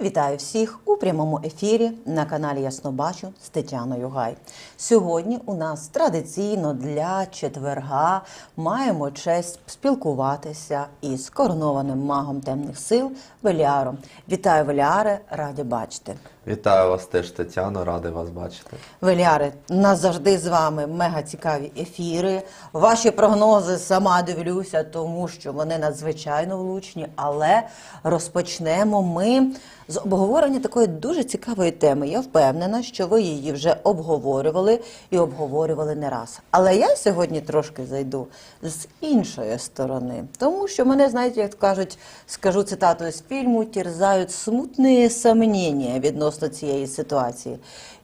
Вітаю всіх у прямому ефірі на каналі Яснобачу з Тетяною Гай. Сьогодні у нас традиційно для четверга маємо честь спілкуватися із коронованим магом темних сил Веліаром. Вітаю, Веліаре, раді бачити. Вітаю вас теж, Тетяно, радий вас бачити. Веліари, у нас завжди з вами мега цікаві ефіри. Ваші прогнози сама дивлюся, тому що вони надзвичайно влучні. Але розпочнемо ми з обговорення такої дуже цікавої теми. Я впевнена, що ви її вже обговорювали і обговорювали не раз. Але я сьогодні трошки зайду з іншої сторони, тому що мене, знаєте, як кажуть, скажу цитату з фільму, тірзають смутні сомнення відносно цієї ситуації.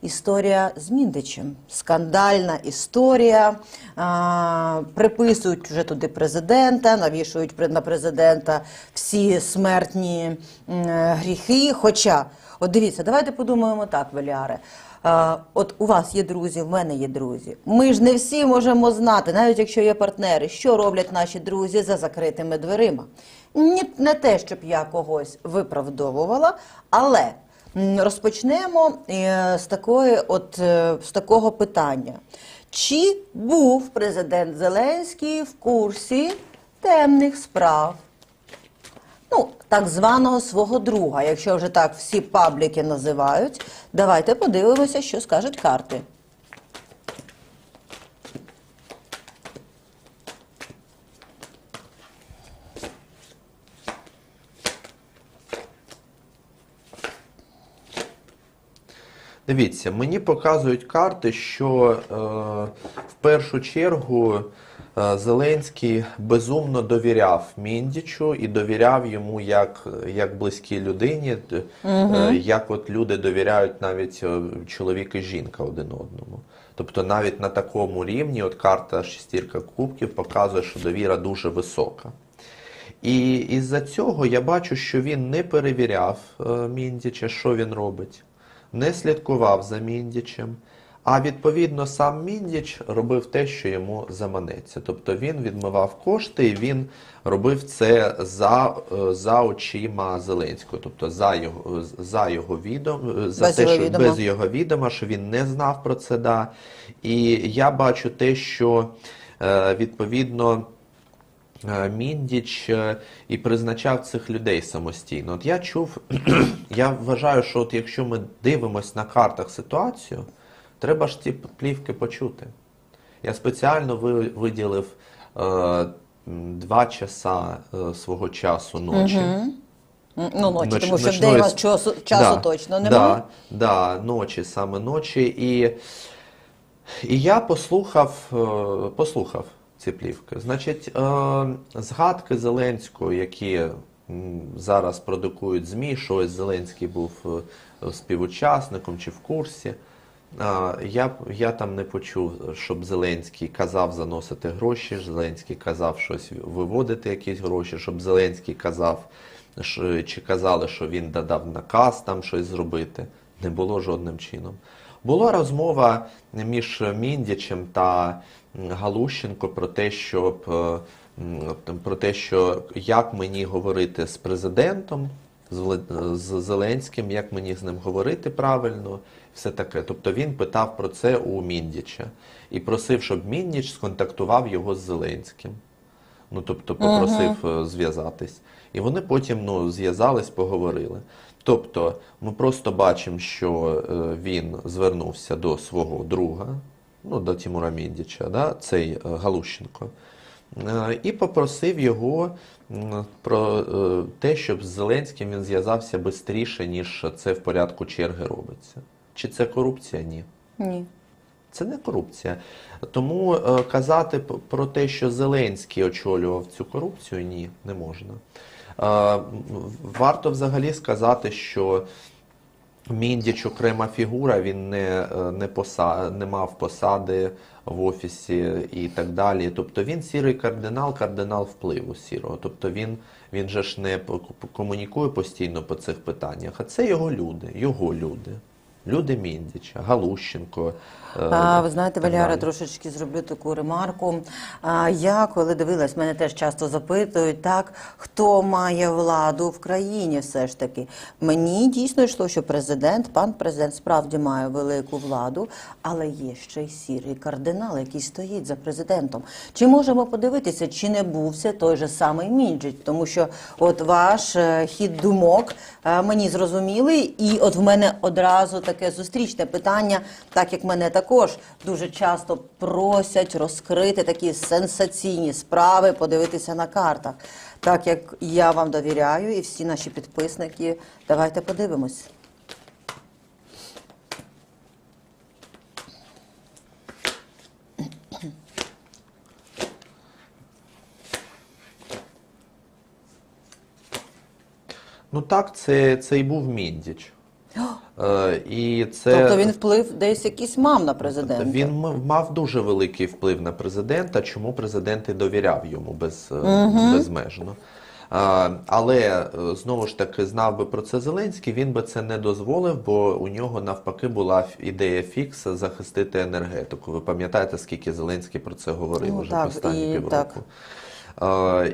Історія з Міндичем, скандальна історія. А, приписують вже туди президента, навішують на президента всі смертні гріхи. Хоча, от дивіться, давайте подумаємо так, Веліаре. От у вас є друзі, в мене є друзі. Ми ж не всі можемо знати, навіть якщо є партнери, що роблять наші друзі за закритими дверима. Ні, не те, щоб я когось виправдовувала, але розпочнемо е, з такої, от е, з такого питання. Чи був президент Зеленський в курсі темних справ? Ну, так званого свого друга, якщо вже так всі пабліки називають. Давайте подивимося, що скажуть карти. Дивіться, мені показують карти, що е, в першу чергу е, Зеленський безумно довіряв Міндічу і довіряв йому як, як близькій людині, т- е, як от люди довіряють навіть е, чоловік і жінка один одному. Тобто навіть на такому рівні, от карта шестірка кубків показує, що довіра дуже висока. І із-за цього я бачу, що він не перевіряв е, Міндіча, що він робить, не слідкував за Міндічем, а відповідно сам Міндіч робив те, що йому заманеться. Тобто він відмивав кошти і він робив це за, е, за очима Зеленського, тобто за його, за його відом, е, за Без те, його що відома. без його відома, що він не знав про це. Да. І я бачу те, що е, відповідно. Е, Міндіч е, і призначав цих людей самостійно. От я чув, я вважаю, що от якщо ми дивимося на картах ситуацію, треба ж ці плівки почути. Я спеціально виділив е, два часа е, свого часу ночі. Ну, ночі, Ноч- тому що в день у вас часу, часу Да, точно немає. Да, ночі, саме ночі. І, і я послухав, е, послухав ці плівки. Значить, е, згадки Зеленського, які зараз продукують ЗМІ, що ось Зеленський був е, співучасником чи в курсі. Я, я там не почув, щоб Зеленський казав заносити гроші, Зеленський казав щось виводити якісь гроші, щоб Зеленський казав, що- чи казали, що він додав наказ там щось зробити. Не було жодним чином. Була розмова між Міндічем та Галущенко про те, щоб е, про те, що як мені говорити з президентом, з Зеленським, як мені з ним говорити правильно, все таке. Тобто він питав про це у Міндіча і просив, щоб Міндіч сконтактував його з Зеленським. Ну, тобто попросив е, зв'язатись. І вони потім ну, зв'язались, поговорили. Тобто, ми просто бачимо, що е, він звернувся до свого друга, ну, до Тимура Міндіча, да, цей е, Галущенко, е, і попросив його про е, те, щоб з Зеленським він зв'язався швидше, ніж це в порядку черги робиться. Чи це корупція? Ні. Ні. Це не корупція. Тому казати про те, що Зеленський очолював цю корупцію, ні, не можна. Варто взагалі сказати, що Міндіч окрема фігура, він не, е, не, поса, не мав посади в офісі і так далі. Тобто він сірий кардинал, кардинал впливу сірого. Тобто він, він же ж не комунікує постійно по цих питаннях, а це його люди, його люди. Люди Міндіча, Галущенко. е, А, ви знаєте, Валяра, трошечки зроблю таку ремарку. А, я, коли дивилась, мене теж часто запитують, так, хто має владу в країні все ж таки. Мені дійсно йшло, що президент, пан президент справді має велику владу, але є ще й сірий кардинал, який стоїть за президентом. Чи можемо подивитися, чи не був це той же самий Мінджич? Тому що от ваш е, хід думок е, мені зрозумілий, і от в мене одразу таке зустрічне питання, так як мене також дуже часто просять розкрити такі сенсаційні справи, подивитися на картах. Так як я вам довіряю, і всі наші підписники, давайте подивимось. Ну так, це, це і був Міндіч. Е, і це... Тобто він вплив десь якийсь мав на президента. Він мав дуже великий вплив на президента, чому президент і довіряв йому без, е, безмежно. Але е, знову ж таки знав би про це Зеленський, він би це не дозволив, бо у нього навпаки була ідея фікс захистити енергетику. Ви пам'ятаєте, скільки Зеленський про це говорив Ну, уже так, останні і півроку? так.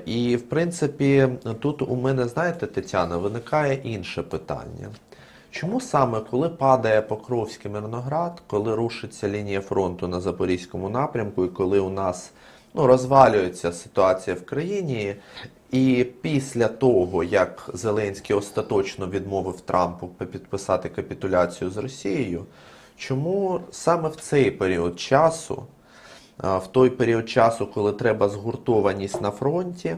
І в принципі, тут у мене, знаєте, Тетяна, виникає інше питання. Чому саме коли падає Покровський Мирноград, коли рушиться лінія фронту на Запорізькому напрямку, і коли у нас ну, розвалюється ситуація в країні, і після того, як Зеленський остаточно відмовив Трампу підписати капітуляцію з Росією, чому саме в цей період часу в той період часу, коли треба згуртованість на фронті,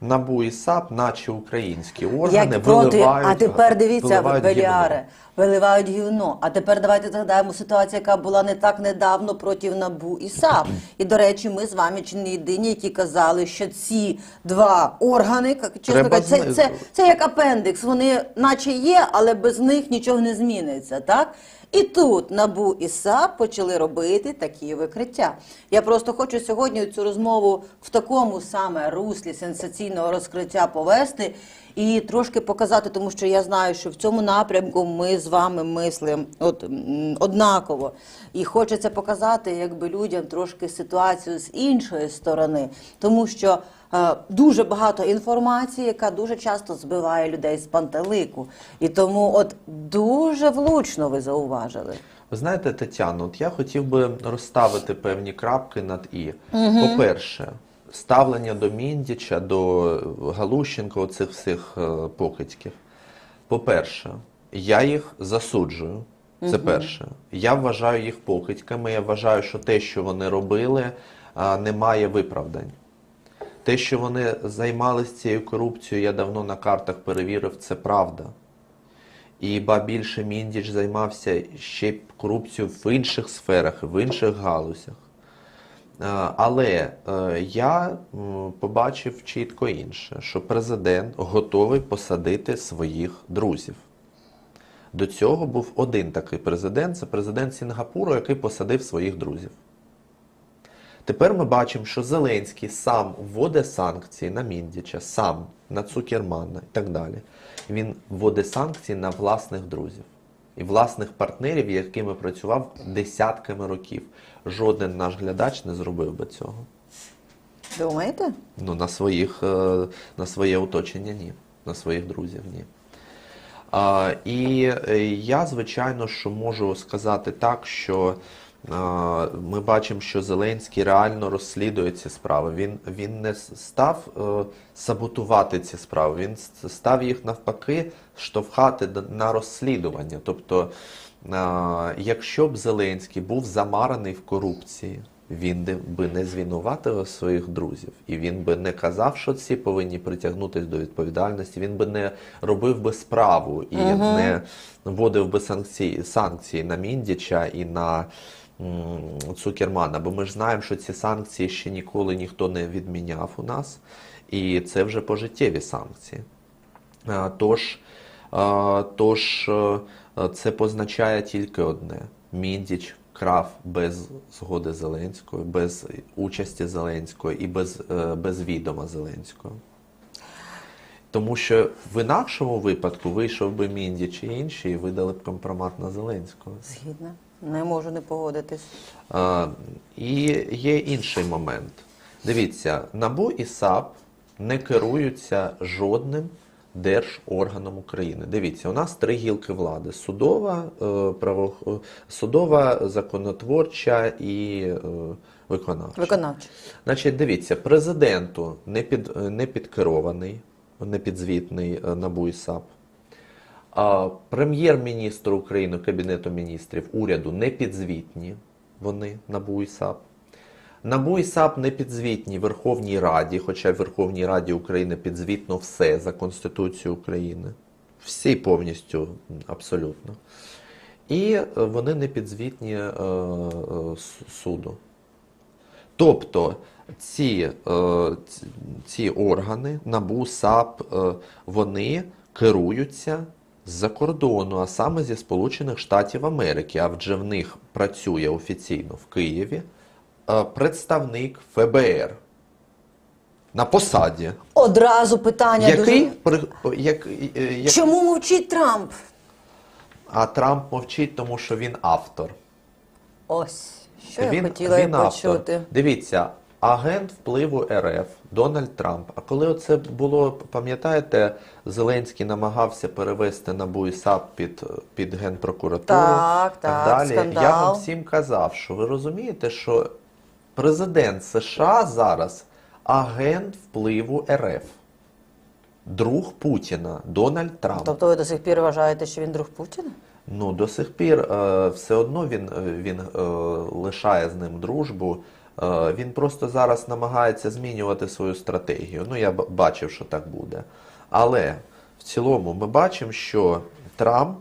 НАБУ і САП, наче українські органи, Як проти, виливають, а тепер дивіться, Беліаре, виливають гівно. А тепер давайте згадаємо ситуацію, яка була не так недавно проти НАБУ і САП. І, до речі, ми з вами чи не єдині, які казали, що ці два органи, чесно кажучи, це, це, це як апендикс, вони наче є, але без них нічого не зміниться, так? І тут НАБУ і САП почали робити такі викриття. Я просто хочу сьогодні цю розмову в такому саме руслі сенсаційного розкриття повести і трошки показати, тому що я знаю, що в цьому напрямку ми з вами мислимо от, однаково. І хочеться показати якби людям трошки ситуацію з іншої сторони, тому що е, дуже багато інформації, яка дуже часто збиває людей з пантелику. І тому, от дуже влучно ви зауважили. Ви знаєте, Тетяно, от я хотів би розставити певні крапки над І. По-перше, ставлення до Міндіча, до Галущенка, оцих всіх е, покидьків. По-перше, я їх засуджую. Це перше. Я вважаю їх покидьками. Я вважаю, що те, що вони робили, не має виправдань. Те, що вони займалися цією корупцією, я давно на картах перевірив, це правда. І ба більше Міндіч займався ще корупцією в інших сферах, в інших галузях. Е, Але е, я побачив чітко інше, що президент готовий посадити своїх друзів. До цього був один такий президент, це президент Сінгапуру, який посадив своїх друзів. Тепер ми бачимо, що Зеленський сам вводить санкції на Міндіча, сам на Цукермана і так далі. Він вводить санкції на власних друзів і власних партнерів, якими працював десятками років. Жоден наш глядач не зробив би цього. Думаєте? Ну, на своїх, е, на своє оточення ні, на своїх друзів ні. А, і е, я, звичайно, що можу сказати так, що ми бачимо, що Зеленський реально розслідує ці справи. Він, він не став е, саботувати ці справи, він став їх навпаки штовхати на розслідування. Тобто, якщо б Зеленський був замараний в корупції, він би не звинуватив своїх друзів, і він би не казав, що ці повинні притягнутися до відповідальності. Він би не робив би справу і не вводив би санкції, санкції на Міндіча і на Цукермана. Бо ми ж знаємо, що ці санкції ще ніколи ніхто не відміняв у нас, і це вже пожиттєві санкції. Тож, тож е, це позначає тільки одне: Міндіч крав без згоди Зеленської, без участі Зеленської і без, е, без відома Зеленського. Тому що в інакшому випадку вийшов би Мінді чи інші і видали б компромат на Зеленського. Згідна. Не можу не погодитись. А, і є інший момент. Дивіться, НАБУ і САП не керуються жодним держорганом України. Дивіться, у нас три гілки влади: судова, е, право, е, судова, законотворча і е, виконавча. Виконавче. Значить, дивіться, президенту не, під, не підкерований, не підзвітний НАБУ і САП. Прем'єр-міністр України, Кабінету міністрів, уряду не підзвітні вони НАБУ і САП. НАБУ і САП не підзвітні Верховній Раді, хоча в Верховній Раді України підзвітно все за Конституцією України. Всі повністю абсолютно. І вони не підзвітні е, е, суду. Тобто ці, е, ці органи, НАБУ, САП, е, вони керуються з-за кордону, а саме зі Сполучених Штатів Америки. А вже в них працює офіційно в Києві е, представник ФБР на посаді. Одразу питання Який, дуже. при- як, е, як, Чому мовчить Трамп? А Трамп мовчить, тому що він автор. Ось, що я він, хотіла він і автор. Дивіться, агент впливу РФ Дональд Трамп. А коли оце було, пам'ятаєте, Зеленський намагався перевести НАБУ і САП під, під генпрокуратуру Так, так, далі. Я вам всім казав, що ви розумієте, що президент США зараз агент впливу РФ. Друг Путіна Дональд Трамп. Тобто ви до сих пір вважаєте, що він друг Путіна? Ну, до сих пір е, все одно він, він е, лишає з ним дружбу. Е, він просто зараз намагається змінювати свою стратегію. Ну, я бачив, що так буде. Але в цілому ми бачимо, що Трамп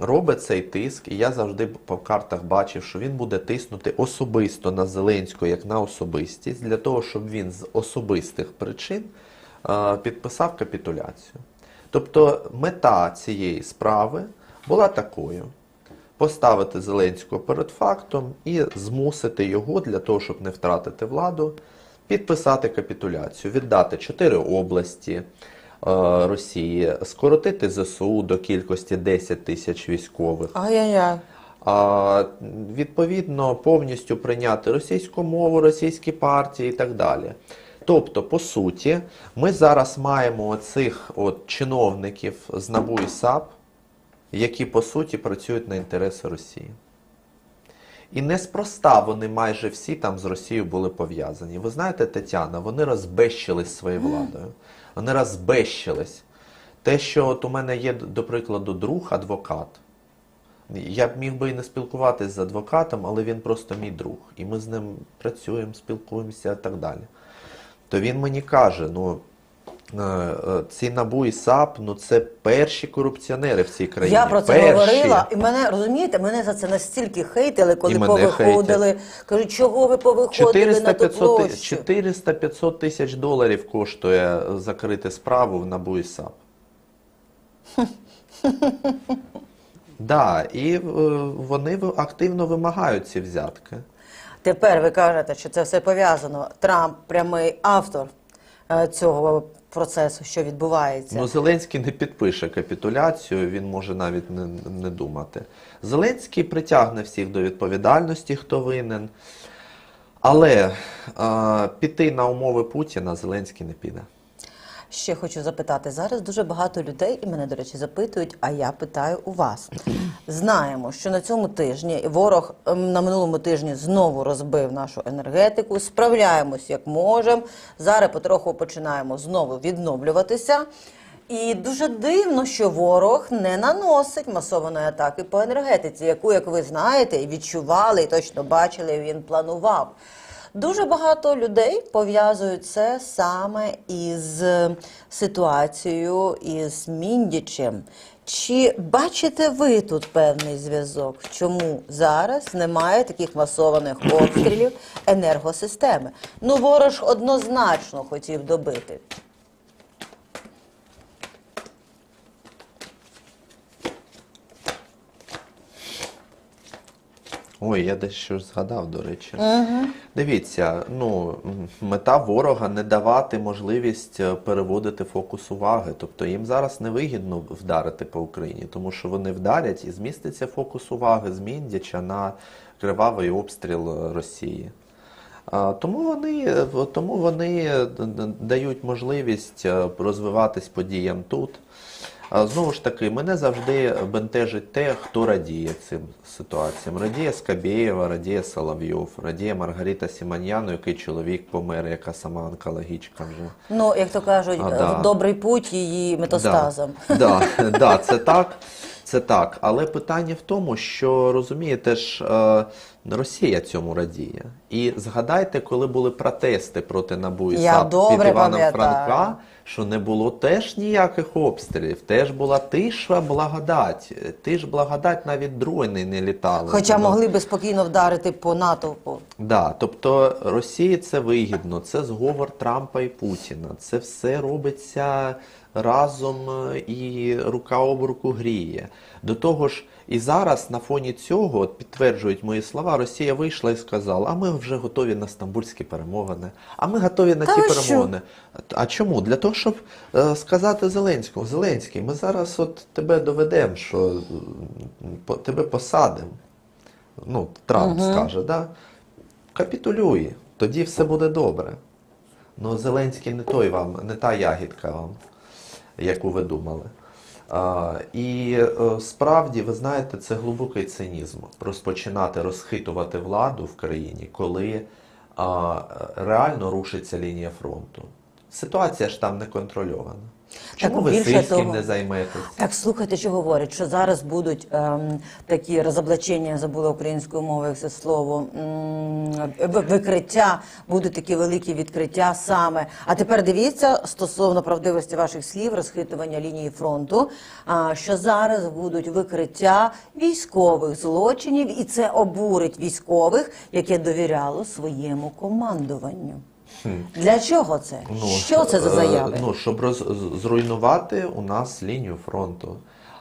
робить цей тиск, і я завжди по картах бачив, що він буде тиснути особисто на Зеленського як на особистість, для того, щоб він з особистих причин е, підписав капітуляцію. Тобто мета цієї справи була такою: поставити Зеленського перед фактом і змусити його для того, щоб не втратити владу, підписати капітуляцію, віддати чотири області е, Росії, скоротити ЗСУ до кількості 10 тисяч військових. Ай-яй-яй. А, відповідно повністю прийняти російську мову, російські партії і так далі. Тобто, по суті, ми зараз маємо оцих от чиновників з НАБУ і САП, які по суті працюють на інтереси Росії. І неспроста вони майже всі там з Росією були пов'язані. Ви знаєте, Тетяна, вони розбещились своєю владою. Вони розбещились. Те, що от у мене є, до прикладу, друг адвокат. Я б міг би і не спілкуватися з адвокатом, але він просто мій друг. І ми з ним працюємо, спілкуємося і так далі. То він мені каже: ну, ці НАБУ і САП, ну це перші корупціонери в цій країні. Я про це перші. говорила, і мене розумієте, мене за це настільки хейтили, коли І повиходили. Кажуть, чого ви повиходили на ту 400-500 площу? 400-500 тисяч доларів коштує закрити справу в НАБУ і САП. Да, і е, вони активно вимагають ці взятки. Тепер ви кажете, що це все пов'язано. Трамп прямий автор е, цього процесу, що відбувається. Ну, Зеленський не підпише капітуляцію, він може навіть не, не думати. Зеленський притягне всіх до відповідальності, хто винен. Але е, піти на умови Путіна Зеленський не піде. Ще хочу запитати зараз. Дуже багато людей, і мене, до речі, запитують, а я питаю у вас. Знаємо, що на цьому тижні ворог ем, на минулому тижні знову розбив нашу енергетику. Справляємось як можемо. Зараз потроху починаємо знову відновлюватися. І дуже дивно, що ворог не наносить масованої атаки по енергетиці, яку, як ви знаєте, і відчували, і точно бачили, він планував. Дуже багато людей пов'язують це саме із ситуацією із Міндічем. Чи бачите ви тут певний зв'язок? Чому зараз немає таких масованих обстрілів енергосистеми? Ну, ворож однозначно хотів добити. Ой, я дещо згадав, до речі. Дивіться, ну мета ворога не давати можливість е, переводити фокус уваги. Тобто їм зараз невигідно вдарити по Україні, тому що вони вдарять і зміститься фокус уваги з Міндяча на кривавий обстріл е, Росії. Тому вони, е, тому вони дають можливість розвиватись подіям тут. Знову ж таки, мене завжди бентежить те, хто радіє цим ситуаціям. Радіє Скабєєва, радіє Соловйов, радіє Маргарита Сіманьяну, який чоловік помер, яка сама онкологічка вже. Ну, як то кажуть, А, е, да. в добрий путь її метастазом. Да, да, да, це так. Це так. Але питання в тому, що розумієте ж, е, Росія цьому радіє. І згадайте, коли були протести проти НАБУ і Я САП під Іваном. Франка, що не було теж ніяких обстрілів, теж була тиша благодать. Тиш благодать навіть дрони не літали. Хоча Ну, могли би спокійно вдарити по натовпу. Да, тобто Росії це вигідно, це зговор Трампа і Путіна. Це все робиться разом е, і рука об руку гріє. До того ж, і зараз на фоні цього от підтверджують мої слова. Росія вийшла і сказала: а ми вже готові на стамбульські перемовини. А ми готові на Та ви що? перемовини. А чому? Для того, щоб е, сказати Зеленському, Зеленський, ми зараз от тебе доведемо, що по- тебе посадимо. Ну, Трамп скаже, да? капітулюй, тоді все буде добре. Ну, Зеленський не той вам, не та ягідка вам, яку ви думали. І е, справді, ви знаєте, це глибокий цинізм розпочинати розхитувати владу в країні, коли реально рушиться лінія фронту. Ситуація ж там не контрольована. Чому Так, ви більше сильським того- не займетесь? Так слухайте, що говорять, що зараз будуть ем, такі розоблачення, я забула українською мовою це слово, м, викриття, будуть такі великі відкриття саме. А тепер дивіться стосовно правдивості ваших слів, розхитування лінії фронту, а, що зараз будуть викриття військових злочинів, і це обурить військових, яке довіряло своєму командуванню. Для чого це? що це за е, заяви? Ну, щоб роз, зруйнувати у нас лінію фронту.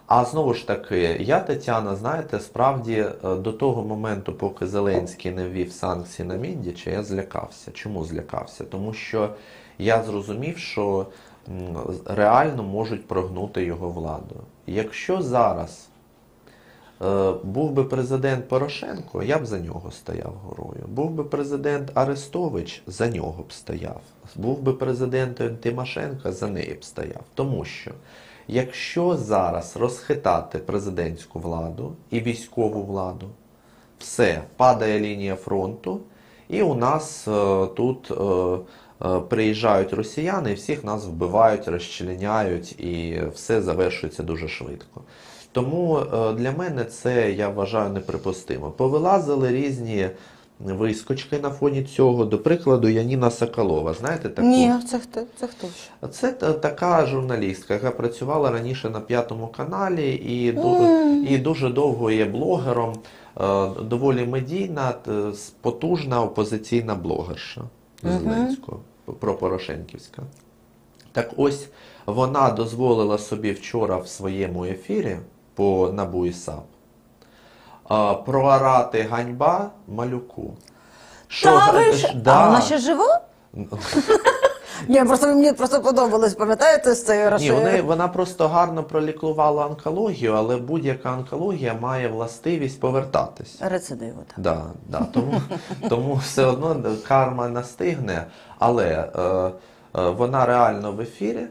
А знову ж таки, я, Тетяна, знаєте, справді е, до того моменту, поки Зеленський не ввів санкції на Міндіча, я злякався. Чому злякався? Тому що я зрозумів, що реально можуть прогнути його владу. Якщо зараз Був би президент Порошенко, я б за нього стояв горою. Був би президент Арестович, за нього б стояв. Був би президент Тимошенко, за неї б стояв. Тому що якщо зараз розхитати президентську владу і військову владу, все, падає лінія фронту, і у нас е, тут е, е, приїжджають росіяни, і всіх нас вбивають, розчленяють, і все завершується дуже швидко. Тому е, для мене це я вважаю неприпустимо. Повилазили різні вискочки на фоні цього. До прикладу, Яніна Соколова. Знаєте таку? Ні, це хто це хто? Це така журналістка, яка працювала раніше на п'ятому каналі і, і дуже довго є блогером, е, доволі медійна, потужна опозиційна блогерша Зеленського, про Порошенківська. Так ось вона дозволила собі вчора в своєму ефірі по НАБУ і САП проорати ганьба малюку. Що Та ви ж- ж, да. а вона ще жива? Ні, просто мені просто подобалось, пам'ятаєте з цією Ні, Рашею? вони, вона просто гарно пролікувала онкологію, але будь-яка онкологія має властивість повертатись. Рецидиву, так. Да, да, тому, тому все одно карма настигне, але е, е, вона реально в ефірі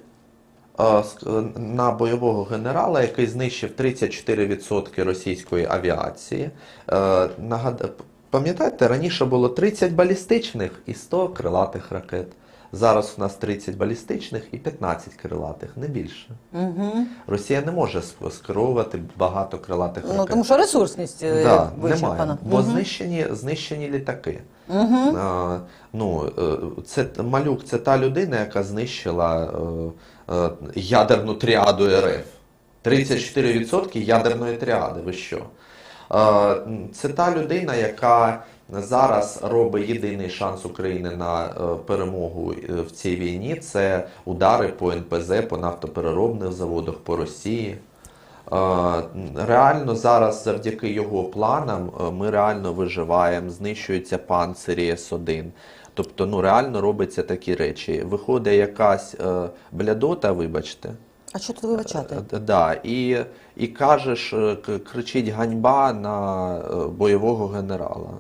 на бойового генерала, який знищив 34% російської авіації. Е, Пам'ятаєте, раніше було 30 балістичних і 100 крилатих ракет. Зараз у нас 30 балістичних і 15 крилатих, не більше. Угу. Росія не може ск- скерувати багато крилатих Ну, ракет. тому що ресурсність е, Да, вичерпана. бо знищені, знищені літаки. А, ну, е, це малюк, це та людина, яка знищила е, е, ядерну тріаду РФ. 34% ядерної тріади. Ви що? Е, Це та людина, яка зараз робить єдиний шанс України на е, перемогу е, в цій війні. Це удари по НПЗ, по нафтопереробних заводах, по Росії. Реально зараз завдяки його планам е, ми реально виживаємо, знищуються панцирі С1. Тобто, ну реально робиться такі речі. Виходить якась е, блядота, вибачте. А що тут вибачати? Е, Да, і, і кажеш, е, кричить ганьба на е, бойового генерала.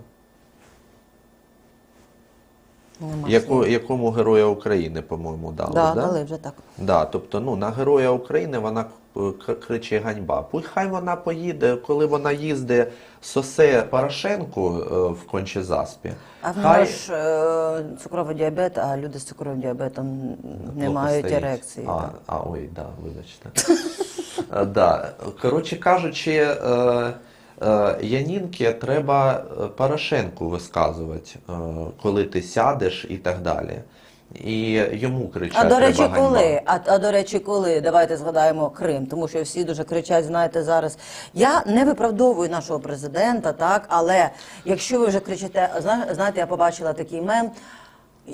Яко, якому Героя України, по-моєму, дали. Да, да? дали вже так. Да, тобто, ну, на Героя України вона е, кричить ганьба. Хай вона поїде, коли вона їздить сосе Порошенку е, в Кончезаспі. А в хай ж е, цукровий діабет, а люди з цукровим діабетом не плохо мають стоїть. ерекції. А, так. а ой, да, вибачте. Е, да. Коротше кажучи, е, е, Янінки треба е, Порошенку висказувати, е, коли ти сядеш і так далі. І йому кричать. А до речі, треба коли? А, а до речі, коли? Давайте згадаємо Крим, тому що всі дуже кричать, знаєте, зараз. Я не виправдовую нашого президента, так, але якщо ви вже кричите, зна- знаєте, я побачила такий мем.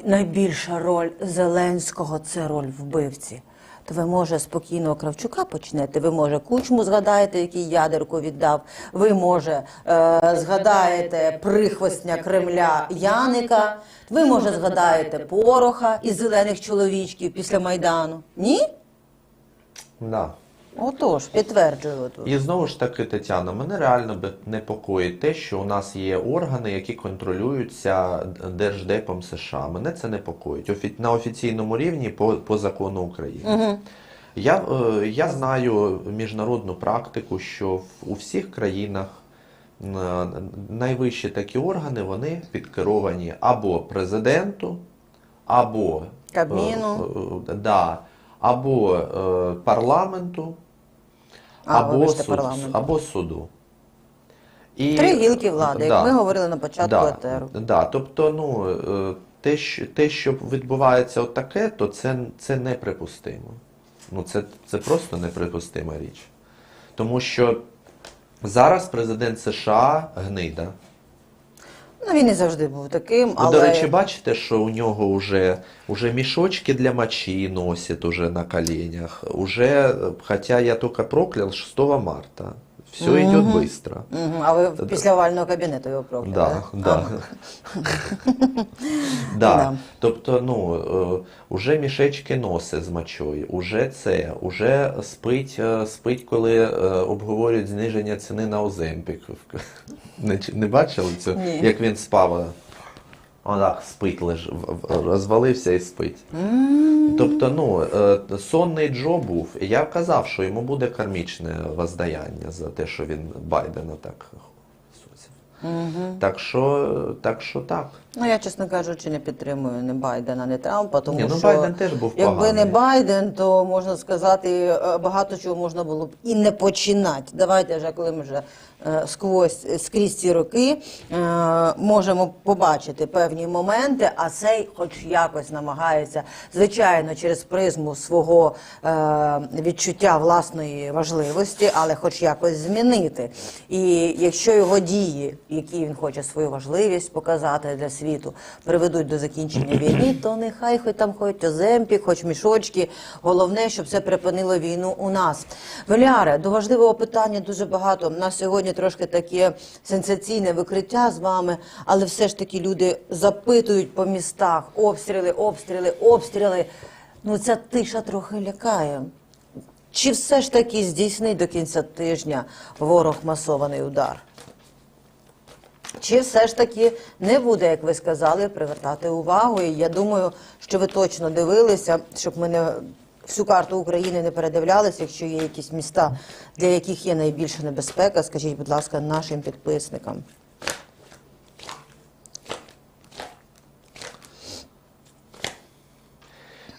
Найбільша роль Зеленського це роль вбивці. То ви, може, спокійно Кравчука почнете, ви, може, кучму згадаєте, який ядерку віддав, ви, може, е, згадаєте прихвостня Кремля Яника, ви, може, згадаєте Пороха із зелених чоловічків після Майдану. Ні? Да. Отож, підтверджую тут. І знову ж таки, Тетяно, мене реально непокоїть те, що у нас є органи, які контролюються Держдепом США. Мене це непокоїть Офі... на офіційному рівні по, по закону України. Я, е, я знаю міжнародну практику, що в, у всіх країнах е, найвищі такі органи вони підкеровані або президенту, або Кабміну. е, е, да, або е, парламенту, або, вибачте, суд, парламенту. або суду. І, Три гілки влади, як ми говорили на початку да, етеру. Да, тобто, ну, е, те, що, те, що відбувається отаке, то це, це неприпустимо. Ну, це, це просто неприпустима річ. Тому що зараз президент США гнида. Ну, він і завжди був таким, Ви, але... до речі, бачите, що у нього вже, уже мішочки для мочі носять уже на коленях. Уже, хоча я тільки проклял 6 марта. Все йде быстро. Угу. А ви після овального кабінету його прокляли? Да, да? да. Да. да. Тобто, ну, е, уже мішечки носи з мочою, уже це, уже спить, е, спить, коли е, обговорюють зниження ціни на Оземпік. Не, не бачили це? Ні. Як він спав? Отак спить, леж, розвалився і спить. Тобто, ну, е, сонний Джо був, і я казав, що йому буде кармічне воздаяння за те, що він Байдена так сусів. Так що, так що так. Ну, я, чесно кажучи, не підтримую ні Байдена, ні Трампа, тому Ні, ну, що Байден теж був якби поганий. не Байден, то можна сказати, е, багато чого можна було б і не починати. Давайте вже, коли ми вже е, сквозь скрізь ці роки е, можемо побачити певні моменти, а цей, хоч якось намагається, звичайно, через призму свого відчуття власної важливості, але хоч якось змінити. І якщо його дії, які він хоче свою важливість показати для світу, приведуть до закінчення війни, то нехай хоч там хоч оземпік, хоч мішочки. Головне, щоб це припинило війну у нас. Веляре, до важливого питання дуже багато. У нас сьогодні трошки таке сенсаційне викриття з вами, але все ж таки люди запитують по містах обстріли, обстріли, обстріли. Ну ця тиша трохи лякає. Чи все ж таки здійснить до кінця тижня ворог масований удар? Чи все ж таки не буде, як ви сказали, привертати увагу? І я думаю, що ви точно дивилися, щоб ми не всю карту України не передивлялися, якщо є якісь міста, для яких є найбільша небезпека, скажіть, будь ласка, нашим підписникам.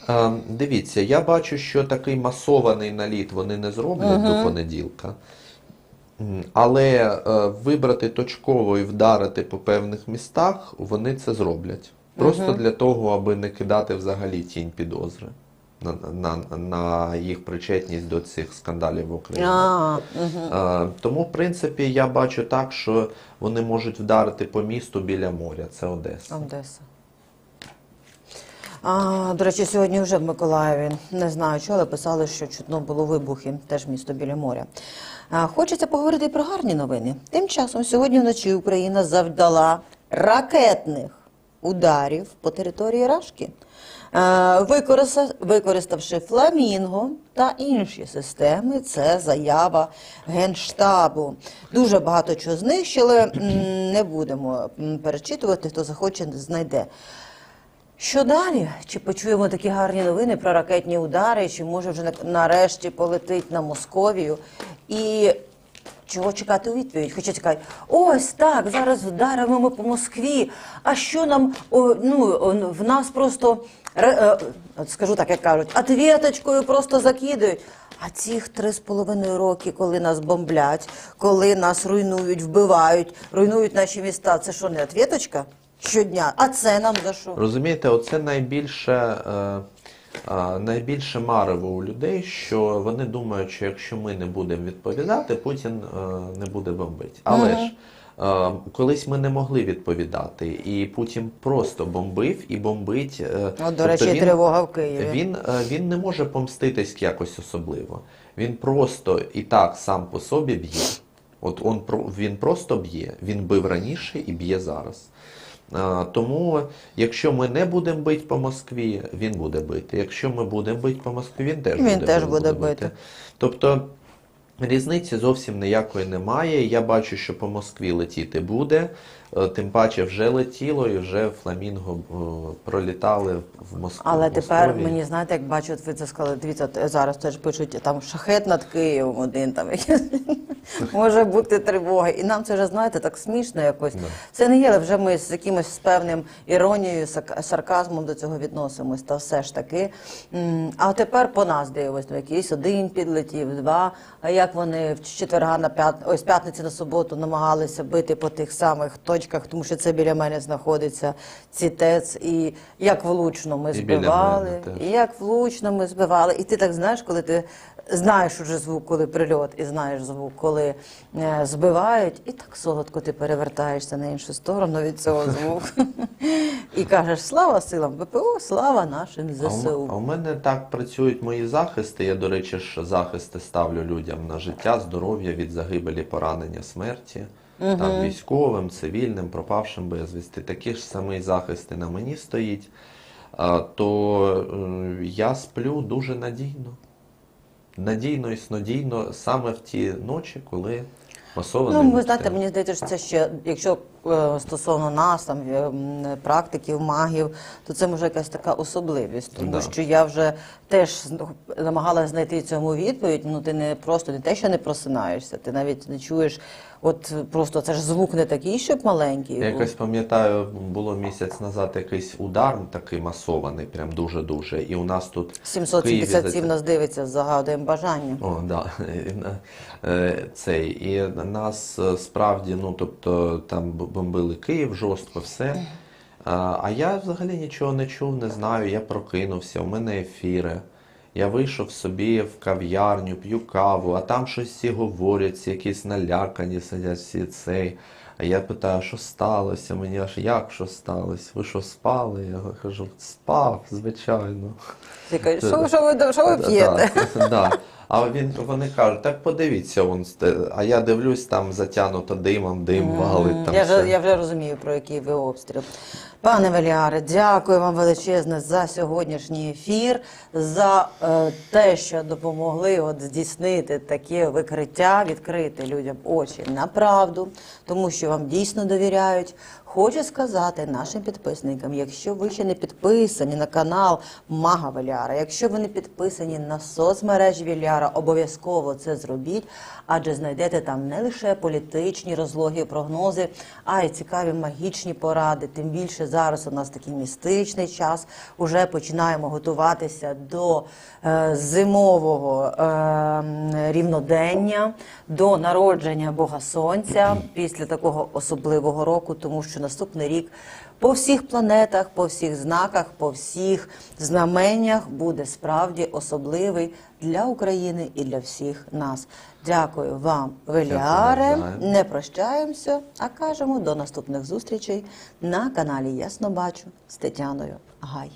Е, Дивіться, я бачу, що такий масований наліт вони не зроблять до понеділка. Але е, вибрати точково і вдарити по певних містах вони це зроблять. Просто для того, аби не кидати взагалі тінь підозри на, на, на їх причетність до цих скандалів в Україні. А, угу. Тому, в принципі, я бачу так, що вони можуть вдарити по місту біля моря. Це Одеса. Одеса. А, до речі, сьогодні вже в Миколаєві. Не знаю, чого, але писали, що чутно було вибухи, теж місто біля моря. А, хочеться поговорити про гарні новини. Тим часом сьогодні вночі Україна завдала ракетних ударів по території Рашки, використавши фламінго та інші системи. Це заява Генштабу. Дуже багато чого знищили. Не будемо перечитувати, хто захоче, знайде. Що далі? Чи почуємо такі гарні новини про ракетні удари, чи може вже нарешті полетить на Московію? І чого чекати у відповідь? Хоча чекають, ось так, зараз вдаримо ми по Москві. А що нам о, ну, в нас просто е, скажу так, як кажуть, отвіточкою просто закидають. А цих три з половиною роки, коли нас бомблять, коли нас руйнують, вбивають, руйнують наші міста, це що не отвіточка? Щодня, а це нам за що? Розумієте, оце найбільше, е, е, найбільше марево у людей, що вони думають, що якщо ми не будемо відповідати, Путін е, не буде бомбити. Але ж е, колись ми не могли відповідати, і Путін просто бомбив і бомбить. От, до речі, і тривога в Києві. Він, він не може помститись якось особливо. Він просто і так сам по собі б'є. От он, він просто б'є. Він бив раніше і б'є зараз. Тому, якщо ми не будемо бити по Москві, він буде бити. Якщо ми будемо бити по Москві, він теж Він буде, теж буде бити. Тобто різниці зовсім ніякої немає. Я бачу, що по Москві летіти буде. Е, Тим паче вже летіло і вже фламінго е, пролітали в Москву. Але в тепер мені знаєте, як бачу, ви це сказали, дивіться, зараз теж пишуть там шахет над Києвом один там якийсь. може бути тривога. І нам це вже знаєте так смішно якось. Це не є, але вже ми з якимось з певним іронією, сарказмом до цього відносимось. Та все ж таки. А тепер по нас дивимось, ну якийсь один підлетів, два. А як вони в четверга на п'ят... ось з п'ятниці на суботу намагалися бити по тих самих точках, тому що це біля мене знаходиться ці ТЕЦ, і як влучно ми І збивали, мене і як влучно ми збивали. І ти так знаєш, коли ти знаєш уже звук, коли прильот, і знаєш звук, коли е, збивають, і так солодко ти перевертаєшся на іншу сторону від цього звуку. І кажеш слава силам ВПО, слава нашим А у, м- а у мене так працюють мої захисти. Я, до речі, ж захисти ставлю людям на життя, здоров'я від загибелі, поранення, смерті. Там військовим, цивільним, пропавшим безвісти. Такі ж самі захисти на мені стоїть. А, то е, я сплю дуже надійно. Надійно і снодійно саме в ті ночі, коли масово Ну, ви знаєте, мені здається, що це ще, якщо стосовно нас, там е, практиків, магів, то це може якась така особливість, тому Да. що я вже теж намагалася знайти цьому відповідь. Ну ти не просто не те, що не просинаєшся, ти навіть не чуєш. От просто це ж звук не такий, щоб маленький. Я якось пам'ятаю, було місяць назад якийсь удар такий масований, прям дуже-дуже. І у нас тут в Києві 777 нас дивиться, загадуємо бажання. О, да. Е, Цей. І нас е, справді, ну тобто там бомбили Київ жорстко, все. А я взагалі нічого не чув, не знаю. Я прокинувся, у мене ефіри. Я вийшов собі в кав'ярню, п'ю каву, а там щось всі говорять, якісь налякані сидять, всі цей. А я питаю, що сталося? Мені аж як що сталося? Ви що спали? Я кажу, спав, звичайно. Що, ви що ви п'єте? Да. А він, вони кажуть, так подивіться, он, сте- а я дивлюсь, там затягнуто димом, дим валить. Там Я вже, все. я вже розумію, про який ви обстріл. Пане Веліаре, дякую вам величезне за сьогоднішній ефір, за е, те, що допомогли от здійснити таке викриття, відкрити людям очі на правду, тому що вам дійсно довіряють. Хочу сказати нашим підписникам, якщо ви ще не підписані на канал Мага Веліара, якщо ви не підписані на соцмережі Веліара, обов'язково це зробіть, адже знайдете там не лише політичні розлоги, прогнози, а й цікаві магічні поради. Тим більше зараз у нас такий містичний час. Уже починаємо готуватися до е, зимового е, рівнодення, до народження Бога Сонця після такого особливого року, тому що наступний рік по всіх планетах, по всіх знаках, по всіх знаменнях буде справді особливий для України і для всіх нас. Дякую вам, Веліаре. Дякую. Не прощаємося, а кажемо до наступних зустрічей на каналі Ясно Бачу з Тетяною Гай.